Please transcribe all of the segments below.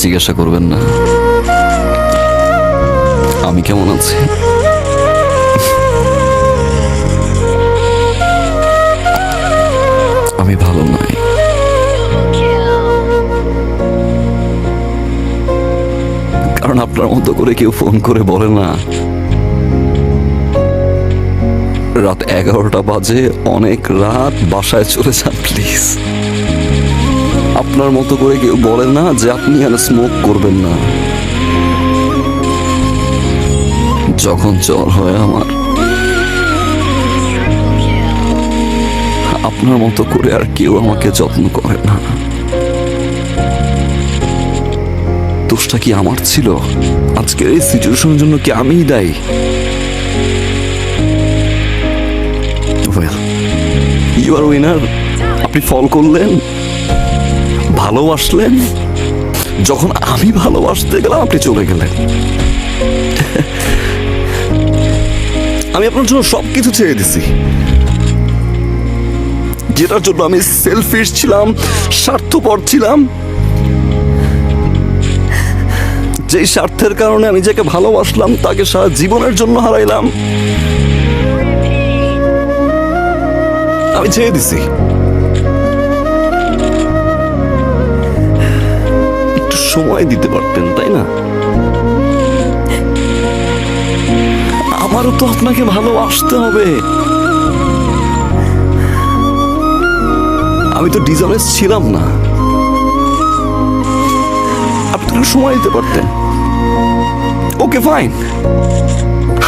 জিজ্ঞাসা করবেন না। আমি কেমন আছি? আমি ভালো নাই। কারণ আপনার মতো করে কেউ ফোন করে বলে না। রাত এগারোটা বাজে, অনেক রাত, বাসায় চলে যান, প্লিজ। আপনার মতো করে কেউ বলে না যে আপনি আর স্মোক করবেন না। যখন জ্বর হয় আমার, আপনার মতো করে আর কেউ আমাকে যত্ন করে না। দোষটা কি আমার ছিল? আজকের এই সিচুয়েশনের জন্য কি আমিই দায়ী? ইউ আর উইনার আপনি ফল করলেন। ভালোবাসলেন যখন আমি ভালোবাসতে গেলাম, আপনি চলে গেলেন। আমি আপনার জন্য সব কিছু ছেড়ে দিছি। যেটার জন্য আমি সেলফিশ ছিলাম, স্বার্থপর ছিলাম। যেই স্বার্থের কারণে আমি যাকে ভালোবাসলাম, তাকে সারা জীবনের জন্য হারাইলাম। আমি ছেড়ে দিছি। সময় দিতে পারতেন, তাই না? আমারও তো আপনাকে ভালোবাসতে হবে। আমি তো ডিজনেস ছিলাম না। আপনি সময় দিতে পারতেন। Okay, fine.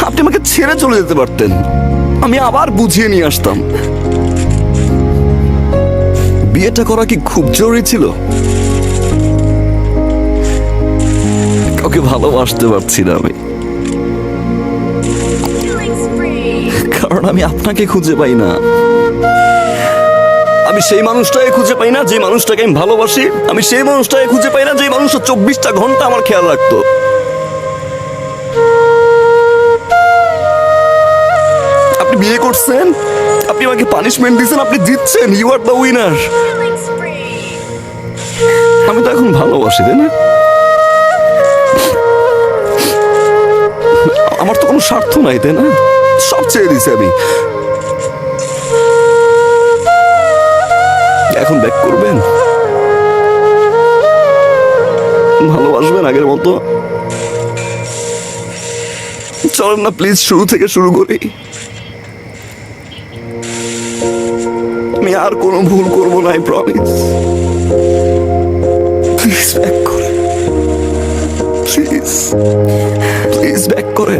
আপনি আমাকে ছেড়ে চলে যেতে পারতেন। আমি আবার বুঝিয়ে নিয়ে আসতাম। বিয়েটা করা কি খুব জরুরি ছিল? কাউকে ভালোবাসতে পারছি না আমি। কারণ আমি আপনাকে খুঁজে পাই না। আমি সেই মানুষটাকে খুঁজে পাই না, যে মানুষটাকে আমি ভালোবাসি। আমি সেই মানুষটাকে খুঁজে পাই না, যে মানুষটা চব্বিশটা ঘণ্টা আমার খেয়াল রাখতো। আপনি বিয়ে করছেন? আপনি আমাকে পানিশমেন্ট দিচ্ছেন আপনি জিতছেন ইউ আর দ্য উইনার আমি তো এখন ভালোবাসি, তাই না? স্বার্থ নাই তাই না? সব ছেড়ে দিছি আমি। এখন ব্যাক করবেন? ভালোবাসবেন আগের মতো? চলেন না প্লিজ শুরু থেকে শুরু করি। আমি আর কোনো ভুল করব না আই প্রমিস প্লিজ ব্যাক করেন। প্লিজ প্লিজ ব্যাক করে।